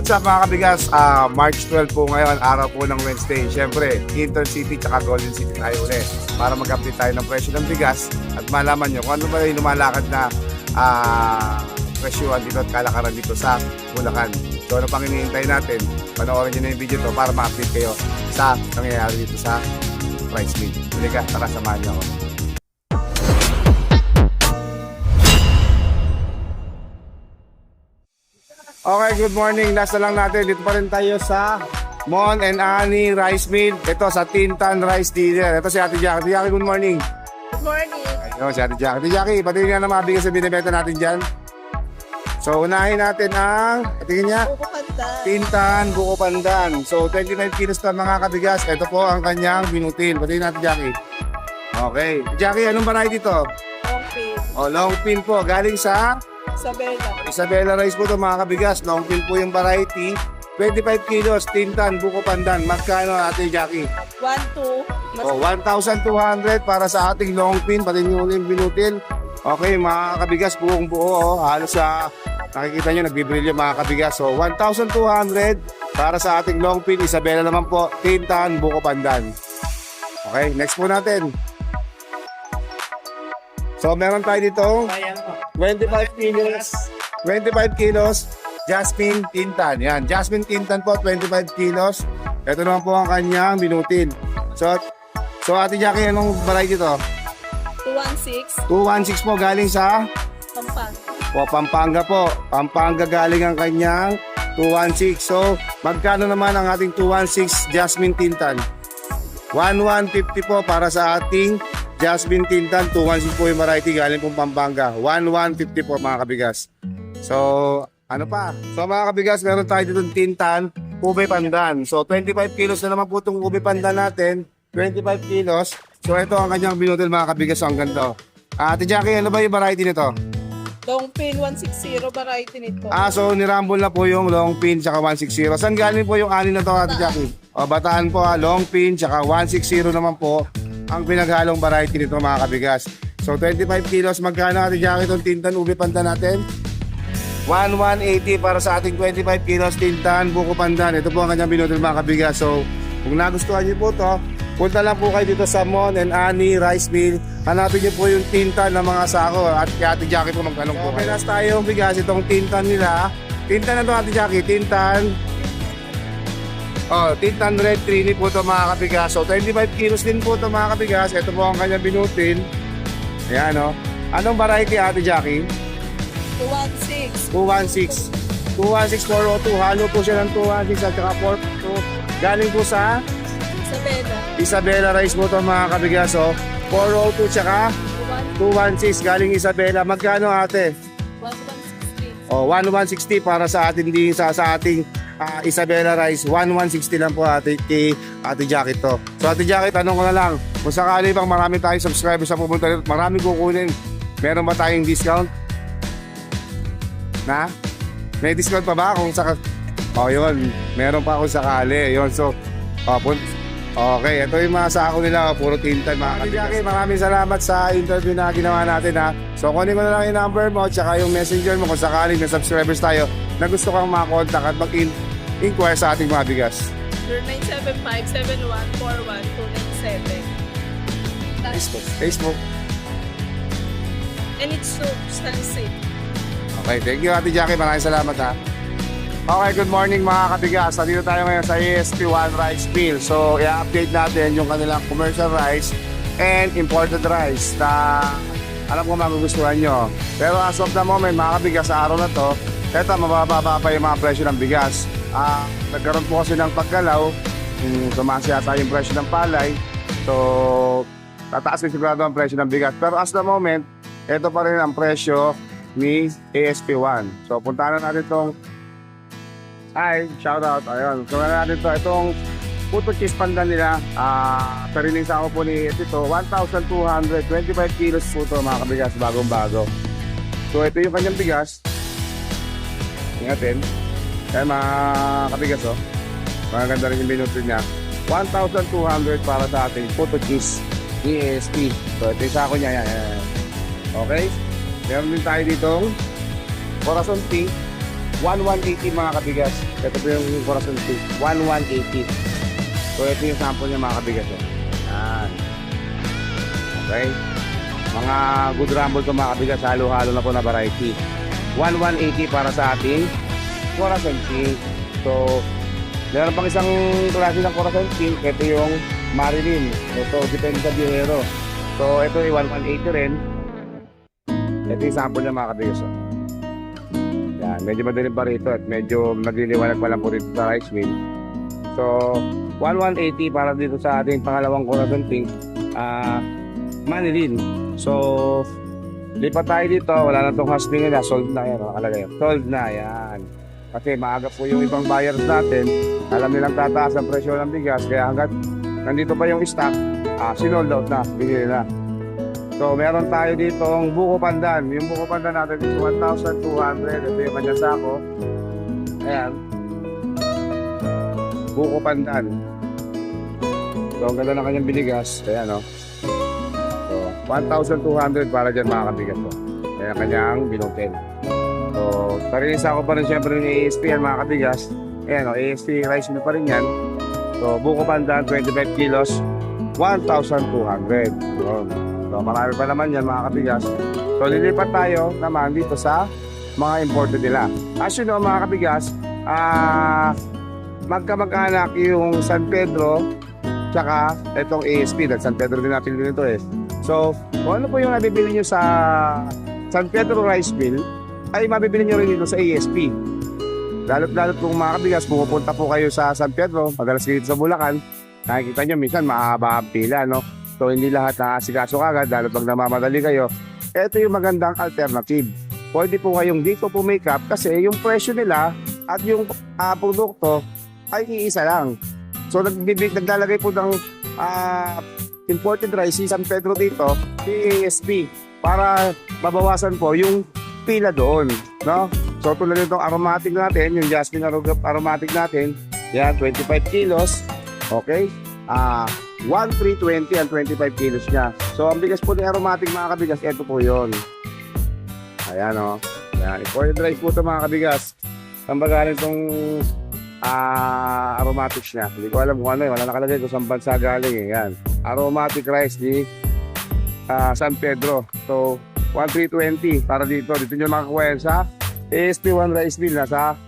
What's up mga kabigas? Ah, March 12 po ngayon, araw po ng Wednesday. Siyempre, Intercity at Golden City tayo ulit para mag-update tayo ng presyo ng bigas at malaman nyo kung ano ba yung lumalakad na ah, presyuhan dito at kalakaran dito sa Bulacan. So ano pang hinihintay natin? Panoorin nyo na yung video to para ma-update kayo sa nangyayari dito sa price meet. Hindi ka, tara samahan niyo ako. Okay, good morning. Nasa lang natin. Dito pa rin tayo sa Mon and Ani Rice Mill. Ito sa Tintan Rice Dealer. Ito si Ate Jackie. Ate Jackie, good morning. Good morning. Ayun, si Ate Jackie. Ate Jackie, pati nga na mga bigas na binibenta natin dyan. So, unahin natin ang, tingin niya, Buko. Tintan Buko Pandan. So, 25 kilos na mga kabigas. Ito po ang kanyang binutil. Pati natin, Jackie. Okay. Jackie, anong variety to? Okay. O, long pin po. Galing sa Isabela. Isabela Rice po ito mga kabigas. Long pin po yung variety. 25 kilos, Tintan, Buko Pandan. Magkano ate Jackie? 1, 2. Mas O, 1,200 para sa ating long pin, pati yung uling binutil. Okay, mga kabigas, buong buo. Oh. Halos sa, nakikita nyo, nagbibrilyo mga kabigas. So, 1,200 para sa ating long pin. Isabela naman po, Tintan, Buko Pandan. Okay, next po natin. So, meron tayo dito 25 kilos. 25 kilos. Jasmine Tintan. Yan. Jasmine Tintan po, 25 kilos. Ito naman po ang kanyang binutin. So, so Ate Jackie, anong variety to? 216. 216 po galing sa Pampanga. o Pampanga po. Pampanga galing ang kanyang 216. So, magkano naman ang ating 216 Jasmine Tintan? 1150 po para sa ating Jasmine Tintan. 216 po yung variety galing pong Pampanga. 1150 po mga kabigas. So, ano pa? So mga kabigas, meron tayo dito Tintan, ube pandan. So 25 kilos na naman po itong ube pandan natin. 25 kilos. So ito ang kanyang binutil mga kabigas. So, ang ganda. Ah, Ate Jackie, ano ba yung variety nito? Long pin 160 variety nito. Ah, so nirambol na po yung long pin tsaka 160. Saan galing po yung alin na to, Ate Jackie? O, bataan po ha, long pin tsaka 160 naman po ang pinaghalong variety nito mga kabigas. So 25 kilos, magkano Ate Jackie itong tintan ube pandan natin? 1180 para sa ating 25 kilos tintan buko pandan. Ito po ang kanyang binutil mga kabigas. So kung nagustuhan niyo po to, punta lang po kayo dito sa Mon and Ani Rice Mill. Hanapin niyo po yung tintan ng mga sako at kay Ate Jackie po magtanong po. Okay, tayo bigas itong tintan nila. Tintan na to Ate Jackie, tintan. Oh, tintan red trini po to mga kabigas. So 25 kilos din po to mga kabigas. Ito po ang kanyang binutil. Ayan oh. Anong variety Ate Jackie? 216. 216. 216 402. Halo po siya ng 216 at saka 402. Galing po sa Isabela. Isabela Rice po ito mga kabigas. Oh. 402 tsaka 216 galing Isabela. Magkano ate? 1160. Oh, 1160 para sa atin din sa sa ating ah, Isabela Rice. 1160 lang po ate kay Ate Jackie to. So Ate Jackie, tanong ko na lang. Kung sakali bang marami tayong subscribers sa pupunta dito, marami kukunin. Meron ba tayong discount? Na? May discount pa ba kung saka... Oh, yun. Meron pa kung sakali. Yun, so... Oh, pun- Okay, ito yung mga sako nila. oh, Puro tintan mga kaibigan. Maraming salamat sa interview na ginawa natin ha. So, kunin ko na lang yung number mo tsaka yung messenger mo kung sakaling may subscribers tayo na gusto kang makakontak at mag-inquire sa ating mga bigas. 0975-7141-297. Facebook. Facebook. And it's so sunset. Okay, thank you Ate Jackie. Maraming salamat ha. Okay, good morning mga kabigas. Nandito tayo ngayon sa ESP1 Rice Mill. So, i-update natin yung kanilang commercial rice and imported rice na alam ko magugustuhan nyo. Pero as of the moment, mga kabigas, sa araw na to, eto, mabababa pa yung mga presyo ng bigas. Ah, nagkaroon po kasi ng paggalaw, um, tumaas yata yung presyo ng palay. So, tataas din sigurado ang presyo ng bigas. Pero as the moment, ito pa rin ang presyo ni ASP1. So, puntahan na natin itong Hi, shout out. Ayun. Na natin to. Itong puto cheese pandan nila. Ah, uh, sariling sako po ni ito. 1,225 kilos po ito mga kabigas. Bagong-bago. So, ito yung kanyang bigas. Ingatin. Kaya mga kabigas, oh. Maganda rin yung minuto niya. 1,200 para sa ating puto cheese ASP. So, ito yung sako niya. Yan, yan. Okay? Meron din tayo ditong Corazon Pink. 1180 mga kabigas. Ito po yung Corazon Street. 1180. So ito yung sample niya mga kabigas. Oh. Yan. Okay. Mga good rumble to mga kabigas. Halo-halo na po na variety. 1180 para sa ating Corazon Pink. So, meron pang isang klase ng Corazon Pink. Ito yung Marilyn. Ito, depende sa biyero. So, ito yung 1180 rin. Ito yung sample niya mga kabigas. Yan, medyo madilim pa rito at medyo nagliliwanag pa lang po rito sa rice mill. So, 1180 para dito sa ating pangalawang Corazon Pink. Ah, Manilin. So, lipat tayo dito. Wala na itong husband nila. Sold na yan. Nakalagay. Sold na yan. Kasi maaga po yung ibang buyers natin. Alam nilang tataas ang presyo ng bigas. Kaya hanggat nandito pa yung stock, ah, sinold out na. Binili na. So, meron tayo dito ang buko pandan. Yung buko pandan natin is 1,200. Ito yung kanya sako. Ayan. Buko pandan. So, ang ganda ng kanyang binigas. Ayan, no? So, 1,200 para dyan mga kabigat ko. Ayan ang kanyang binutin. So, parinisa ko pa rin syempre ng ASP yan mga kabigas. Ayan, no? ASP rice mill pa rin yan. So, buko pandan, 25 kilos, 1,200. Yun. So, marami pa naman yan mga kabigas. So, lilipat tayo naman dito sa mga imported nila. As you know, mga kabigas, ah, magkamag-anak yung San Pedro tsaka itong ASP dahil San Pedro din napili nito eh. So, kung ano po yung nabibili nyo sa San Pedro Rice Mill, ay mabibili nyo rin dito sa ASP. Lalo't-lalo't kung mga kabigas, pumupunta po kayo sa San Pedro, madalas dito sa Bulacan, nakikita nyo minsan mahaba ang pila, no? So, hindi lahat nakasikaso kagad, lalo pag namamadali kayo. Ito yung magandang alternative. Pwede po kayong dito po make up kasi yung presyo nila at yung ah, produkto ay iisa lang. So, nagbibig, naglalagay po ng ah, imported rice si San Pedro dito, si ASP, para mabawasan po yung pila doon, no? So, tulad nitong aromatic natin, yung jasmine aro- aromatic natin, yan, 25 kilos, okay? Ah, 1,320 ang 25 kilos niya. So, ang bigas po ng aromatic mga kabigas, ito po yon. Ayan, o. Ayan, imported rice po ito mga kabigas. Saan ba galing itong ah aromatics niya? Hindi ko alam kung ano eh. Wala nakalagay kung saan bansa galing eh. Yan. Aromatic rice ni ah, San Pedro. So, 1,320 para dito. Dito nyo makakuha sa ASP1 Rice Mill. Nasa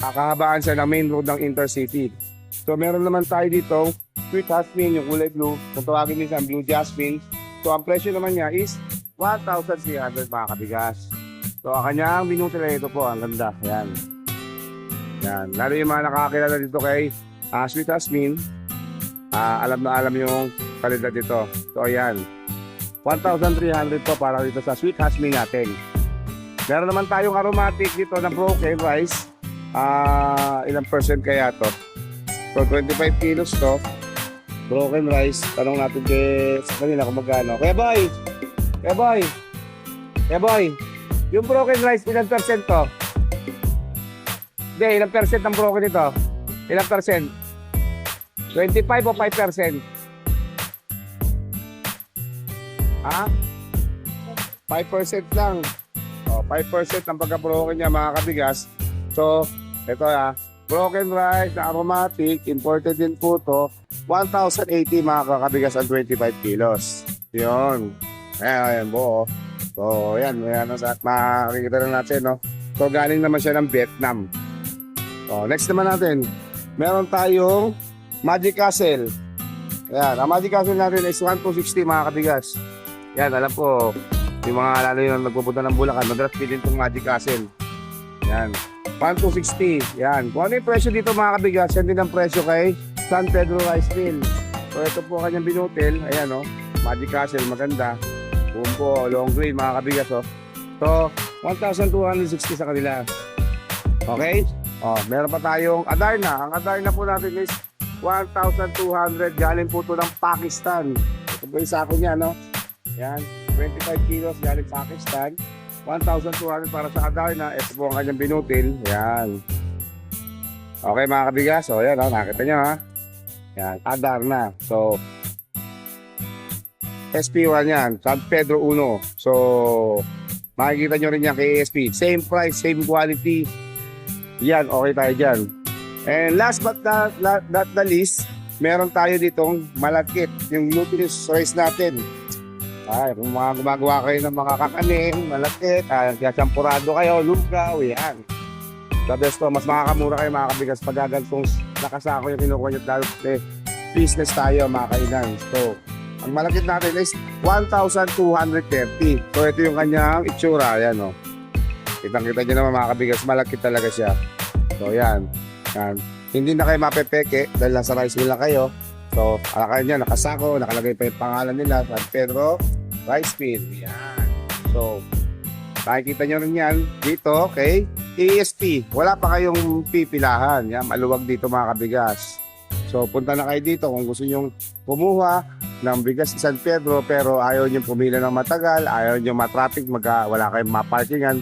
kakahabaan siya ng main road ng Intercity. So, meron naman tayo dito sweet jasmine, yung kulay blue. Kung tawagin niyo sa blue jasmine. So, ang presyo naman niya is 1,300 mga kabigas. So, ang kanyang minuto na ito po. Ang ganda. Yan. Yan. Lalo yung mga nakakilala dito kay ah, Sweet Jasmine, ah, alam na alam yung kalidad dito. So, ayan. 1,300 po para dito sa Sweet Jasmine natin. Meron naman tayong aromatic dito na broken rice. Ah, ilang percent kaya to? So, 25 kilos to. Broken rice. Tanong natin kay sa kanila kung magkano. Kaya boy! Kaya boy! Kaya boy! Yung broken rice, ilang percent to? Hindi, ilang percent ang broken ito? Ilang percent? 25 o 5 percent? Ha? 5 percent lang. O, 5 percent ang pagka-broken niya mga kabigas. So, ito ah, broken rice na aromatic, imported din po to. 1,080 mga kakabigas ang 25 kilos. Yun. Ayan, ayan buo. So, ayan, ayan, at makikita na natin, no? So, galing naman siya ng Vietnam. Oh, next naman natin, meron tayong Magic Castle. Ayan, ang Magic Castle natin is 1,260 mga kabigas. Yan, alam ko, yung mga lalo yung nagpupunta ng Bulacan, madalas bilhin itong Magic Castle. Yan, 1,260. Yan, kung ano yung presyo dito mga kabigas, yan din ang presyo kay San Pedro Rice Mill. So, ito po kanyang binutil. Ayan, oh, Magic Castle, maganda. Buong po, long grain mga kabigas, oh. So, 1,260 sa kanila. Okay? Oh, meron pa tayong Adarna. Ang Adarna po natin is 1,200. Galing po ito ng Pakistan. Ito po yung sako niya, no? Yan. 25 kilos galing Pakistan. 1,200 para sa Adarna. Ito po ang kanyang binutil. Yan. Okay mga kabigas. So, yan, oh, nakita nyo, ha? Yan. Adarna. So, SP1 yan. San Pedro 1. So, makikita nyo rin yan kay ASP. Same price, same quality. Yan, okay tayo dyan. And last but not, not, not the least, meron tayo ditong malagkit, yung glutinous rice natin. Ay, kung mga gumagawa kayo ng mga kakanin, malagkit, ay, champurado kayo, lugaw, yan. The best to, mas makakamura kayo mga kabigas pag gagantong nakasako yung kinukuha nyo dahil eh, business tayo mga kainan. So, ang malagkit natin is 1,230. So, ito yung kanyang itsura, yan o. Kitang-kita nyo naman mga kabigas, malagkit talaga siya. So, yan. yan. Hindi na kayo mapepeke dahil nasa rice mill na kayo. So, alakay niya, nakasako, nakalagay pa yung pangalan nila, San Pedro Rice Mill. Yan. So, nakikita nyo rin yan dito, okay? ESP. Wala pa kayong pipilahan. Yan, maluwag dito mga kabigas. So, punta na kayo dito kung gusto nyong kumuha ng bigas sa San Pedro pero ayaw nyo pumila ng matagal, ayaw nyo matraffic, mag, wala kayong maparkingan.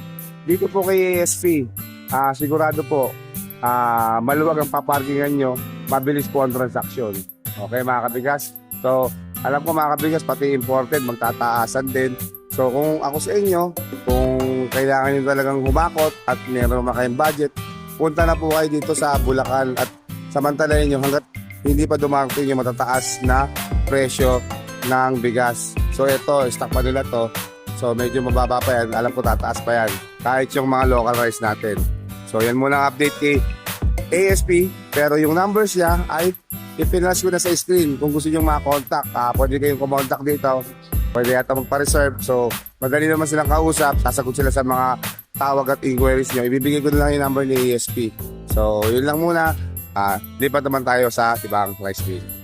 Dito po kay ESP, ah, sigurado po, ah, maluwag ang paparkingan nyo, mabilis po ang transaksyon. Okay mga kabigas? So, alam ko mga kabigas, pati imported, magtataasan din. So, kung ako sa inyo, kung kailangan nyo talagang humakot at meron naman kayong budget, punta na po kayo dito sa Bulacan at samantalahin nyo hanggat hindi pa dumarating yung matataas na presyo ng bigas. So, ito, stock pa nila to. So, medyo mababa pa yan. Alam ko tataas pa yan. Kahit yung mga local rice natin. So, yan muna ang update kay ASP. Pero yung numbers niya ay ipinas ko na sa screen. Kung gusto nyo makakontakt, ah, pwede kayong kumontak dito. Pwede yata magpa-reserve. So, madali naman silang kausap. Sasagot sila sa mga tawag at inquiries nyo. Ibibigay ko na lang yung number ni ASP. So, yun lang muna. Ah, lipat naman tayo sa ibang rice mill.